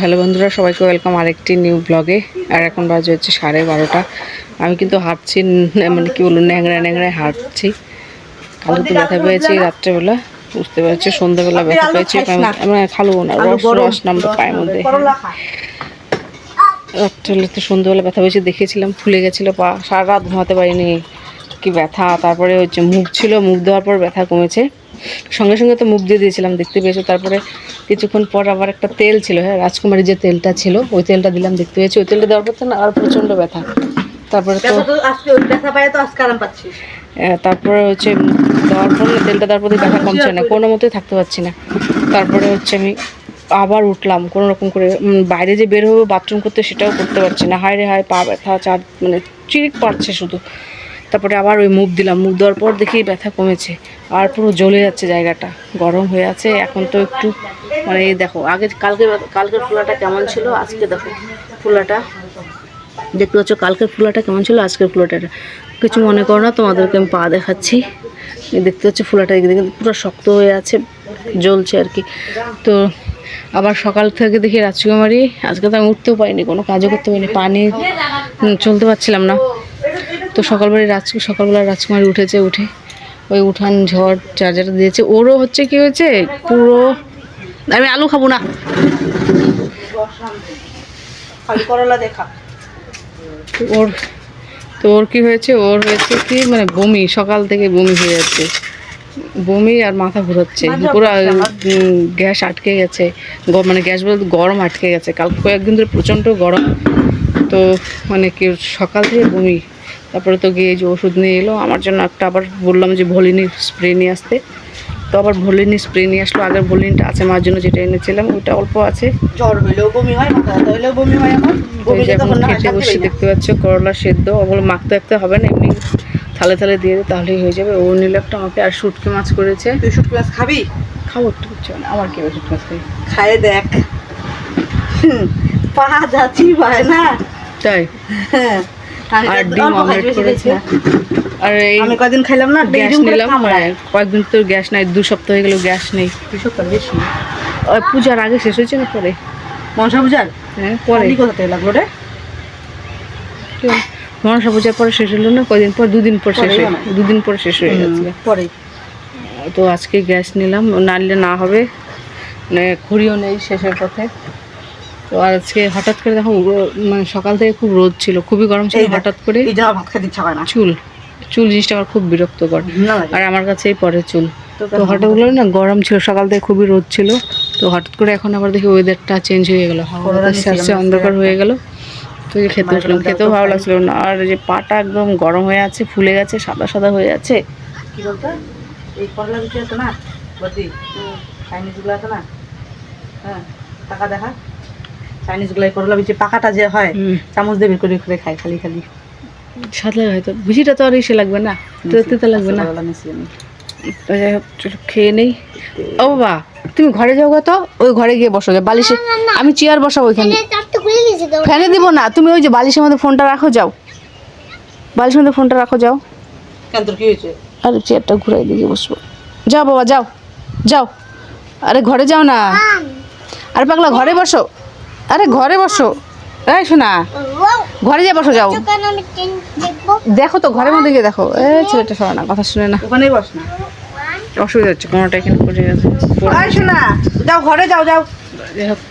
Hello বন্ধুরা সবাইকে welcome আরেকটি নিউ ব্লগে আর এখন বাজে হচ্ছে সাড়ে বারোটা। আমি কিন্তু হাঁটছি মানে কি বলুন ন্যাংরা ন্যাংরায় হাঁটছি। কালকে তো ব্যথা পেয়েছি রাত্রেবেলা বুঝতে পারছি সন্ধ্যাবেলা ব্যথা পেয়েছি আমি খালো না রস রস নামতো পায়ের মধ্যে। রাত্রেবেলা তো সন্ধ্যাবেলা ব্যথা পেয়েছি দেখেছিলাম ফুলে গেছিল পা সারা রাত ঘুমাতে পারিনি কি ব্যথা। তারপরে হচ্ছে মুখ ছিল মুখ দেওয়ার পর ব্যথা কমেছে। সঙ্গে সঙ্গে তো মুখ দিয়ে দিয়েছিলাম দেখতে পেয়েছ। তারপরে কিছুক্ষণ পর আবার একটা তেল ছিল হ্যাঁ রাজকুমারীর যে তেলটা ছিল ওই তেলটা দিলাম দেখতে পেয়েছি। ওই তেলটা দেওয়ার পর তো না আর প্রচণ্ড ব্যথা। তারপরে তো তারপরে হচ্ছে দেওয়ার পর তেলটা দেওয়ার পর ব্যথা কমছে না কোনো মতোই থাকতে পারছি না। তারপরে হচ্ছে আমি আবার উঠলাম কোনো রকম করে বাইরে যে বের হব বাথরুম করতে সেটাও করতে পারছি না। হায় রে হায় পা ব্যথা চার মানে চিরিক পাচ্ছে শুধু। তারপরে আবার ওই মুভ দিলাম মুভ দেওয়ার পর দেখি ব্যথা কমেছে। আর পুরো জ্বলে যাচ্ছে জায়গাটা, গরম হয়ে আছে। এখন তো একটু মানে দেখো, আগে কালকে কালকের ফুলাটা কেমন ছিল? আজকে দেখো, ফুলাটা, দেখতে পাচ্ছ কালকের ফুলাটা কেমন ছিল, আজকের ফুলাটা কিছু মনে করো না, তোমাদেরকে আমি পা দেখাচ্ছি। দেখতে পাচ্ছ ফুলাটা এদিকে পুরো শক্ত হয়ে আছে, জ্বলছে আর কি। তো আবার সকাল থেকে দেখি রাজকুমারী, আজকে তো আমি উঠতেও পারিনি, কোনো কাজও করতে পারিনি পানি চলতে পারছিলাম না। তো সকালবেলায় রাজ সকালবেলা রাজকুমারী উঠেছে উঠে ওই উঠান ঝড় চার্জারটা দিয়েছে। ওরও হচ্ছে কি হয়েছে পুরো আমি আলু খাব না। ওর তো ওর কি হয়েছে ওর হয়েছে কি মানে বমি সকাল থেকে বমি হয়ে যাচ্ছে। বমি আর মাথা ঘুরাচ্ছে। পুরো গ্যাস আটকে গেছে। মানে গ্যাস বলতে গরম আটকে গেছে। কাল কয়েকদিন ধরে প্রচণ্ড গরম। তো মানে কি সকাল থেকে বমি। তারপরে তো গিয়ে যে ওষুধ নিয়ে এলো আমার জন্য একটা আবার বললাম যে ভলিনি স্প্রে নিয়ে আসতে। তো আবার ভলিনি স্প্রে নিয়ে আসলো আগের ভলিনটা আছে মার জন্য যেটা এনেছিলাম ওটা অল্প আছে। জ্বর হইলেও বমি হয় মাথা হইলেও বমি হয় আমার। এখন খেতে বসে দেখতে পাচ্ছ করলা সেদ্ধ ওগুলো মাখতে রাখতে হবে না এমনি থালে থালে দিয়ে দিই তাহলেই হয়ে যাবে। ও নিল একটা আমাকে আর শুটকি মাছ করেছে। তুই শুটকি মাছ খাবি? খাব একটু না আমার কি হবে শুটকি মাছ খাই? খায় দেখ। পা যাচ্ছি ভাই না। তাই? হ্যাঁ, আর ডিম অমলেট করেছে। আর এই আমি কদিন খাইলাম না গ্যাস নিলাম। হ্যাঁ, কয়েকদিন তো গ্যাস নাই দু সপ্তাহ হয়ে গেল গ্যাস নেই। দুই সপ্তাহ বেশি। পূজার আগে শেষ হয়েছে না পরে? মনসা পূজার? হ্যাঁ পরে। পরে কোথা থেকে লাগল রে? মনসা পূজার পরে শেষ হলো না? কদিন পর? দুদিন পর শেষ হয়ে। দুদিন পর শেষ হয়ে গেছে। পরে। তো আজকে গ্যাস নিলাম নাড়লে না হবে। মানে ঘুরিও নেই শেষের পথে। তো আর আজকে হঠাৎ করে দেখো মানে সকাল থেকে খুব রোদ ছিল খুবই গরম ছিল হঠাৎ করে চুল চুল জিনিসটা আমার খুব বিরক্তকর। আর আমার কাছেই পরে চুল। তো হঠাৎ করে না গরম ছিল সকাল থেকে খুবই রোদ ছিল তো হঠাৎ করে এখন আবার দেখি ওয়েদারটা চেঞ্জ হয়ে গেল। আস্তে অন্ধকার হয়ে গেল। তো খেতে উঠলাম খেতেও ভালো। লাগছিল না। আর যে পাটা একদম গরম হয়ে আছে ফুলে গেছে সাদা সাদা হয়ে আছে। কি বলতো? এই করলা বিচি আছে না বদি চাইনিজ আছে না? হ্যাঁ টাকা দেখা। চাইনিজগুলো করলা বিচি পাকাটা যে হয় চামচ দিয়ে বের করে করে খাই খালি খালি। স্বাদ হয়তো ভুজিটা তো আর এসে লাগবে না তো তেতে লাগবে না। আচ্ছা, যাই হোক চলো খেয়ে নেই। ও বাবা তুমি ঘরে যাও গো তো ওই ঘরে গিয়ে বসো যে বালিশে আমি চেয়ার বসাবো ওইখানে ফ্যানে দিব না তুমি ওই যে বালিশের মধ্যে ফোনটা রাখো যাও। বালিশের মধ্যে ফোনটা রাখো যাও। কেন তোর কি হয়েছে? আর চেয়ারটা ঘুরাই দিয়ে বসবো। যাও বাবা যাও যাও। আরে ঘরে যাও না। আরে পাগলা ঘরে বসো। আরে ঘরে বসো। এই শোনা ঘরে যা বসো যাও। দেখো তো ঘরের মধ্যে গিয়ে দেখো। এ ছেলেটা শোনা না কথা শুনে না। ওখানেই বস না। অসুবিধা হচ্ছে কোনোটা এখানে পড়ে গেছে। আয় শোনা যাও ঘরে যাও যাও।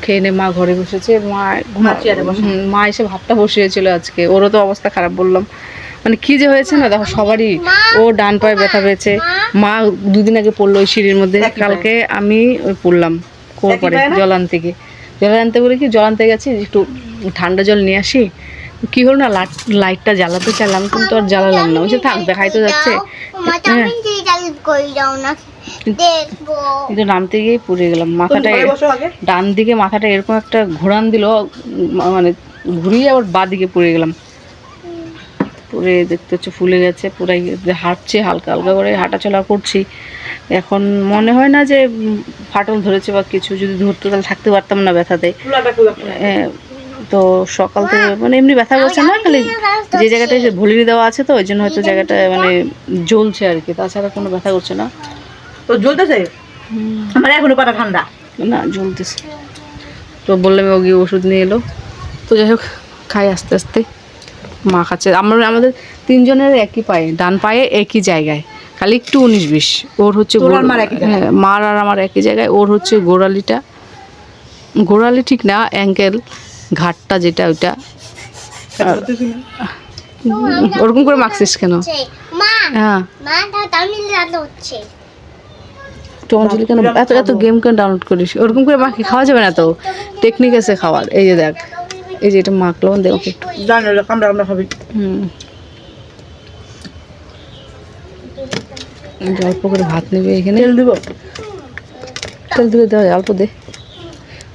খেয়ে নে মা ঘরে বসেছে। মা মা চেয়ারে বসে। মা এসে ভাতটা বসিয়েছিল আজকে। ওরও তো অবস্থা খারাপ বললাম। মানে কি যে হয়েছে না দেখো সবারই ও ডান পায়ে ব্যথা পেয়েছে। মা দুদিন আগে পড়ল ওই সিঁড়ির মধ্যে। কালকে আমি ওই পড়লাম কোর পরে পায়ে না? জল আনতে বলে কি জল আনতে গেছি একটু ঠান্ডা জল নিয়ে আসি। কি হলো না লাইট- লাইটটা জ্বালাতে চাইলাম কিন্তু আর জ্বালালাম না। বলছে থাক দেখাই তো যাচ্ছে। হ্যাঁ। কিন্তু নামতে গিয়ে পুড়ে গেলাম। মাথাটা ডান দিকে মাথাটা এরকম একটা ঘোরান দিল মানে ঘুরিয়ে আবার বা দিকে পড়ে গেলাম। পরে দেখতে হচ্ছে ফুলে গেছে পুরাই হাঁটছে হালকা হালকা করে হাঁটাচলা করছি। এখন মনে হয় না যে ফাটল ধরেছে বা কিছু যদি ধরতো তাহলে থাকতে পারতাম না ব্যথাতে। এ, তো সকাল থেকে মানে এমনি ব্যথা করছে না খালি যে জায়গাটায় যে ভলিনি দেওয়া আছে তো ওই জন্য হয়তো জায়গাটা মানে জ্বলছে আর কি তাছাড়া কোনো ব্যথা করছে না। তো জ্বলতেছে? আমার এখনও পাটা ঠান্ডা। না জ্বলতেছে। তো বললাম ও গিয়ে ওষুধ নিয়ে এলো। তো যাই হোক খাই আস্তে আস্তে। মা খাচ্ছে। আমরা আমাদের তিনজনের একই পায়ে ডান পায়ে একই জায়গায়। খালি একটু উনিশ বিশ। ওর হচ্ছে মার? হ্যাঁ মার আর আমার একই জায়গায়। ওর হচ্ছে গোড়ালিটা। গোড়ালি ঠিক না অ্যাঙ্কেল ঘাটটা যেটা ওইটা। ওরকম করে মাখছিস কেন? হ্যাঁ। কেন? এত এত গেম কেন ডাউনলোড করিস? ওরকম করে মাখি খাওয়া যাবে না তো। টেকনিক আছে খাওয়ার। এই যে দেখ। এই যে এটা মাখলো দে ওকে জানো কামড়া কামড়া খাবি। হুম। অল্প করে ভাত নেবে এখানে। তেল দিব? তেল দিলে দেওয়া অল্প দে।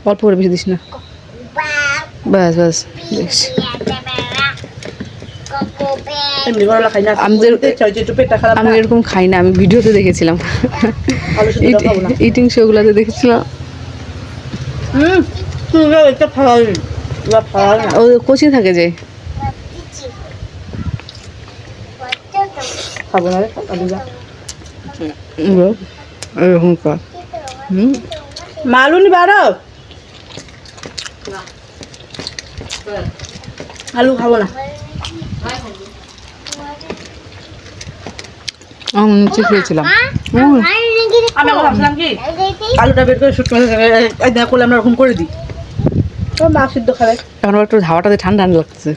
অল্প করে বেশি দিস না। ব্যাস ব্যাস খারাপ আমি এরকম খাই না আমি ভিডিওতে দেখেছিলাম। ইটিং শোগুলোতে দেখেছিলাম। হুম ও কচি থাকে যে খাব না আলু এরকম কর হুম মালু নি বারো আলু খাব না আমি নিচে খেয়েছিলাম। আমি ভাবছিলাম কি আলুটা বের করে দেখা করলে আমরা ওরকম করে দিই মা সিদ্ধ খাবে। এখন একটু হাওয়াটাতে ঠান্ডা ঠান্ডা লাগছে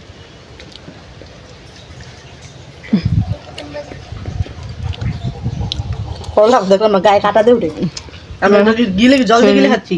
করলাম দেখলাম গায়ে কাটা দিয়ে উঠে আমরা যদি গিলে জল দিয়ে গিলে খাচ্ছি।